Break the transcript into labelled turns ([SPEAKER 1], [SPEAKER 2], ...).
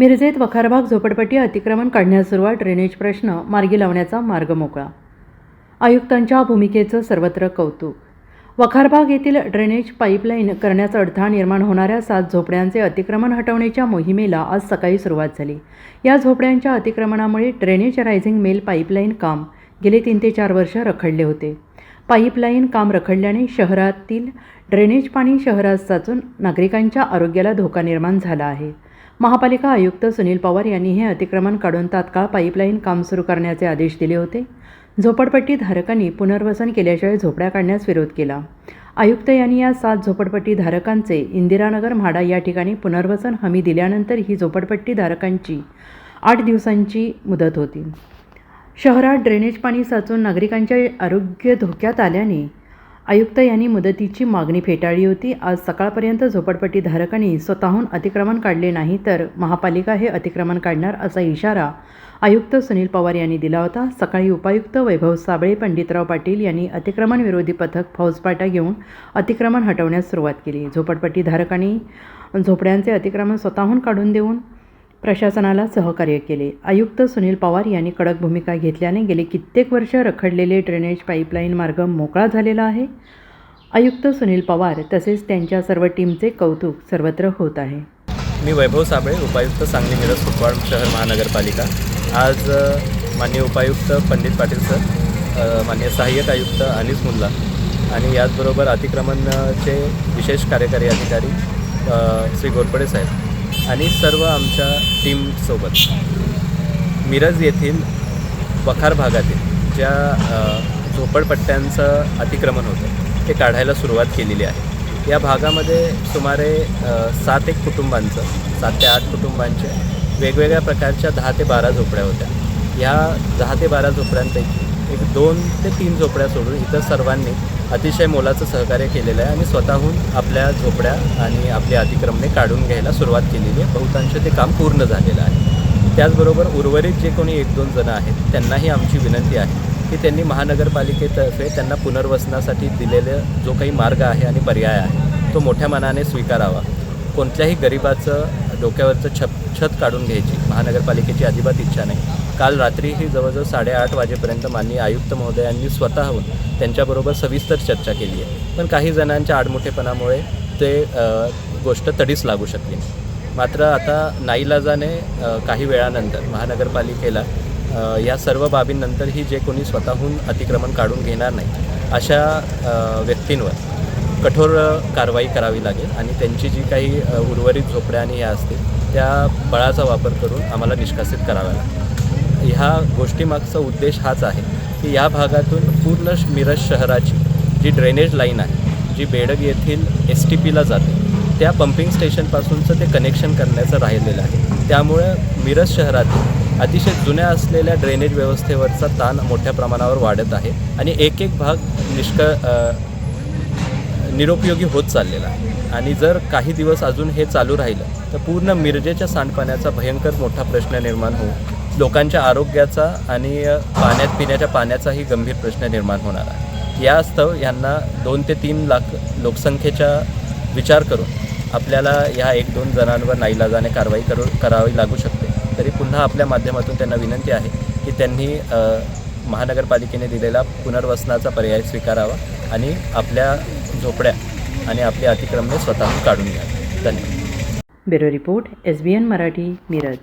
[SPEAKER 1] मिरजेत वखारबाग झोपडपट्टी अतिक्रमण काढण्यास सुरुवात ड्रेनेज प्रश्न मार्गी लावण्याचा मार्ग मोकळा. आयुक्तांच्या भूमिकेचं सर्वत्र कौतुक. वखारबाग येथील ड्रेनेज पाईपलाईन करण्याचा अडथळा निर्माण होणाऱ्या सात झोपड्यांचे अतिक्रमण हटवण्याच्या मोहिमेला आज सकाळी सुरुवात झाली. या झोपड्यांच्या अतिक्रमणामुळे ड्रेनेज रायझिंग मेल पाईपलाईन काम गेले तीन ते चार वर्ष रखडले होते. पाईपलाईन काम रखडल्याने शहरातील ड्रेनेज पाणी शहरात साचून नागरिकांच्या आरोग्याला धोका निर्माण झाला आहे. महापालिका आयुक्त सुनील पवार यांनी हे अतिक्रमण काढून तात्काळ पाईपलाईन काम सुरू करण्याचे आदेश दिले होते. झोपडपट्टी धारकांनी पुनर्वसन केल्याशिवाय झोपड्या काढण्यास विरोध केला. आयुक्त यांनी या सात झोपडपट्टी धारकांचे इंदिरानगर म्हाडा या ठिकाणी पुनर्वसन हमी दिल्यानंतर ही झोपडपट्टी धारकांची आठ दिवसांची मुदत होती. शहरात ड्रेनेज पाणी साचून नागरिकांचे आरोग्य धोक्यात आल्याने आयुक्त यांनी मुदतीची मागणी फेटाळली होती. आज सकाळपर्यंत झोपडपट्टीधारकांनी स्वतःहून अतिक्रमण काढले नाही तर महापालिका हे अतिक्रमण काढणार असा इशारा आयुक्त सुनील पवार यांनी दिला होता. सकाळी उपायुक्त वैभव साबळे पंडितराव पाटील यांनी अतिक्रमण विरोधी पथक फौजपाटा घेऊन अतिक्रमण हटवण्यास सुरुवात केली. झोपडपट्टीधारकांनी झोपड्यांचे अतिक्रमण स्वतःहून काढून देऊन प्रशासनाला सहकार्य केले. आयुक्त सुनील पवार यांनी कडक भूमिका घेतल्याने गेले कित्येक वर्ष रखडलेले ड्रेनेज पाईपलाईन मार्ग मोकळा झालेला आहे. आयुक्त सुनील पवार तसेच त्यांच्या सर्व टीमचे कौतुक सर्वत्र होत आहे.
[SPEAKER 2] मी वैभव साबळे उपायुक्त सांगली मिरज कुपवाड शहर महानगरपालिका. आज मान्य माननीय उपायुक्त पंडित पाटील सर मान्य सहाय्यक आयुक्त अनिस मुल्ला आणि याचबरोबर अतिक्रमणचे विशेष कार्यकारी अधिकारी श्री गोरपडे साहेब. आणि सर्व आमच्या टीमसोबत मिरज येथील वखार भागातील ज्या झोपडपट्ट्यांचं अतिक्रमण होतं ते काढायला सुरुवात केलेली आहे. या भागामध्ये सुमारे सात एक कुटुंबांचं सात ते आठ कुटुंबांचे वेगवेगळ्या प्रकारच्या दहा ते बारा झोपड्या होत्या. ह्या दहा ते बारा झोपड्यांपैकी एक दोन ते तीन झोपड्या सोडून इतर सर्वांनी अतिशय मोलाचं सहकार्य केलेलं आहे आणि स्वतःहून आपल्या झोपड्या आणि आपली अतिक्रमणे काढून घ्यायला सुरुवात केलेली आहे. बहुतांश ते काम पूर्ण झालेलं आहे. त्याचबरोबर उर्वरित जे कोणी एक दोन जणं आहेत त्यांनाही आमची विनंती आहे की त्यांनी महानगरपालिकेतर्फे त्यांना पुनर्वसनासाठी दिलेलं जो काही मार्ग आहे आणि पर्याय आहे तो मोठ्या मनाने स्वीकारावा. कोणत्याही गरिबाचं डोक्यावरचं छप छत काढून घ्यायची महानगरपालिकेची अजिबात इच्छा नाही. काल रात्रीही जवळजवळ साडेआठ वाजेपर्यंत माननीय आयुक्त महोदयांनी स्वतःहून त्यांच्याबरोबर सविस्तर चर्चा केली आहे. पण काही जणांच्या आडमुठेपणामुळे ते गोष्ट तडीच लागू शकली मात्र आता नाईलाजाने काही वेळानंतर महानगरपालिकेला या सर्व बाबींनंतरही जे कोणी स्वतःहून अतिक्रमण काढून घेणार नाही अशा व्यक्तींवर कठोर कारवाई करावी लागेल आणि त्यांची जी काही उर्वरित झोपड्या आणि ह्या असतील त्या बळाचा वापर करून आम्हाला निष्कासित कराव्या लागेल ह्या गोष्टीमागचा उद्देश हाच आहे की या भागातून पूर्ण श- मिरज शहराची जी ड्रेनेज लाईन आहे जी बेडग येथील एस टी पीला जाते त्या पंपिंग स्टेशनपासूनचं ते कनेक्शन करण्याचं राहिलेलं आहे. त्यामुळे मिरज शहरातील अतिशय जुन्या असलेल्या ड्रेनेज व्यवस्थेवरचा ताण मोठ्या प्रमाणावर वाढत आहे आणि एक एक भाग निष्क निरुपयोगी होत चाललेला आहे. आणि जर काही दिवस अजून हे चालू राहिलं तर पूर्ण मिरजेच्या सांडपाण्याचा भयंकर मोठा प्रश्न निर्माण होऊ लोकांच्या आरोग्याचा आणि पाण्यात पिण्याच्या पाण्याचाही गंभीर प्रश्न निर्माण होणार आहे. यास्तव यांना दोन ते तीन लाख लोकसंख्येचा विचार करून आपल्याला ह्या एक दोन जणांवर नाईलाजाने कारवाई करू करावी लागू शकते. तरी पुन्हा आपल्या माध्यमातून त्यांना विनंती आहे की त्यांनी महानगरपालिकेने दिलेला पुनर्वसनाचा पर्याय स्वीकारावा आणि आपल्या झोपड्या आणि आपली अतिक्रमणे स्वतःहून काढून घ्या धन्यवाद.
[SPEAKER 1] Bureau report S B N Marathi Miraj.